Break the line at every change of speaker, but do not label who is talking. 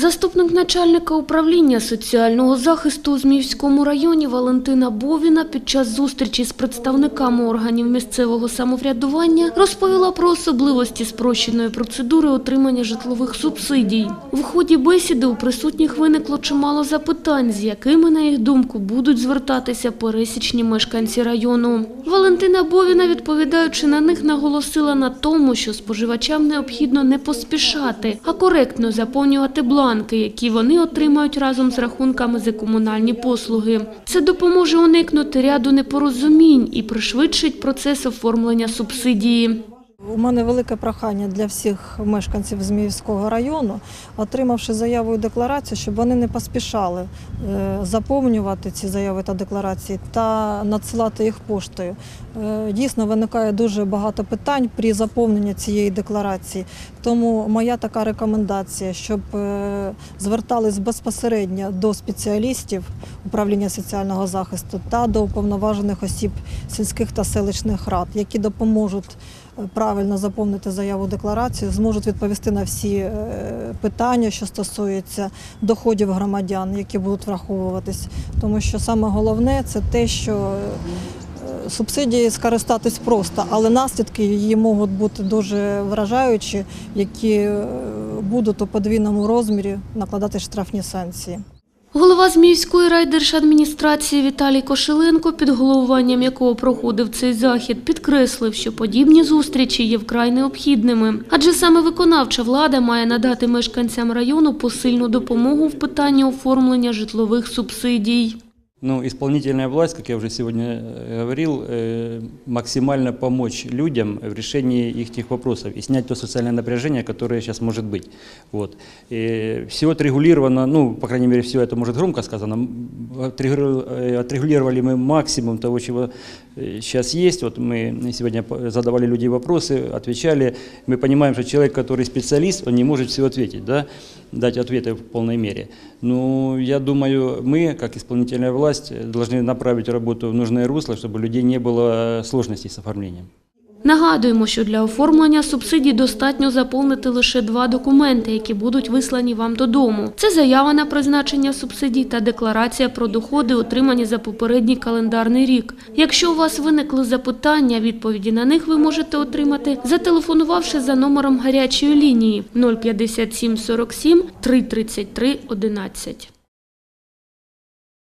Заступник начальника управління соціального захисту у Зміївському районі Валентина Бовіна під час зустрічі з представниками органів місцевого самоврядування розповіла про особливості спрощеної процедури отримання житлових субсидій. В ході бесіди у присутніх виникло чимало запитань, з якими, на їх думку, будуть звертатися пересічні мешканці району. Валентина Бовіна, відповідаючи на них, наголосила на тому, що споживачам необхідно не поспішати, а коректно заповнювати бланки, які вони отримають разом з рахунками за комунальні послуги. Це допоможе уникнути ряду непорозумінь і пришвидшить процес оформлення субсидії.
У мене велике прохання для всіх мешканців Зміївського району, отримавши заяву і декларацію, щоб вони не поспішали е, заповнювати ці заяви та декларації та надсилати їх поштою. Е, Дійсно виникає дуже багато питань при заповненні цієї декларації. Тому моя така рекомендація, щоб е, звертались безпосередньо до спеціалістів управління соціального захисту та до уповноважених осіб сільських та селищних рад, які допоможуть правильно заповнити заяву декларацію, зможуть відповісти на всі е, питання, що стосуються доходів громадян, які будуть враховуватись. Тому що саме головне це те, що е, субсидії скористатись просто, але наслідки її можуть бути дуже вражаючі, які е, будуть у подвійному розмірі накладати штрафні санкції.
Голова Зміївської райдержадміністрації Віталій Кошеленко, під головуванням якого проходив цей захід, підкреслив, що подібні зустрічі є вкрай необхідними. Адже саме виконавча влада має надати мешканцям району посильну допомогу в питанні оформлення житлових субсидій.
Ну, исполнительная власть, как я уже сегодня э, говорил, э, максимально помочь людям в решении их вопросов и снять то социальное напряжение, которое сейчас может быть. Вот. И все отрегулировано, ну, по крайней мере, все это может громко сказано, м, отрегулировали э, отрегулировали мы максимум того, чего сейчас есть. Вот мы сегодня по- задавали люди вопросы, отвечали. Мы понимаем, что человек, который специалист, он не может все ответить, да, дать ответы в полной мере. Ну, я думаю, мы, как исполнительная власть, должны направить работу в нужное русло, чтобы у людей не было сложностей с оформлением.
Нагадуємо, що для оформлення субсидій достатньо заповнити лише два документи, які будуть вислані вам додому. Це заява на призначення субсидій та декларація про доходи, отримані за попередній календарний рік. Якщо у вас виникли запитання, відповіді на них ви можете отримати, зателефонувавши за номером гарячої лінії 057 47 333 11.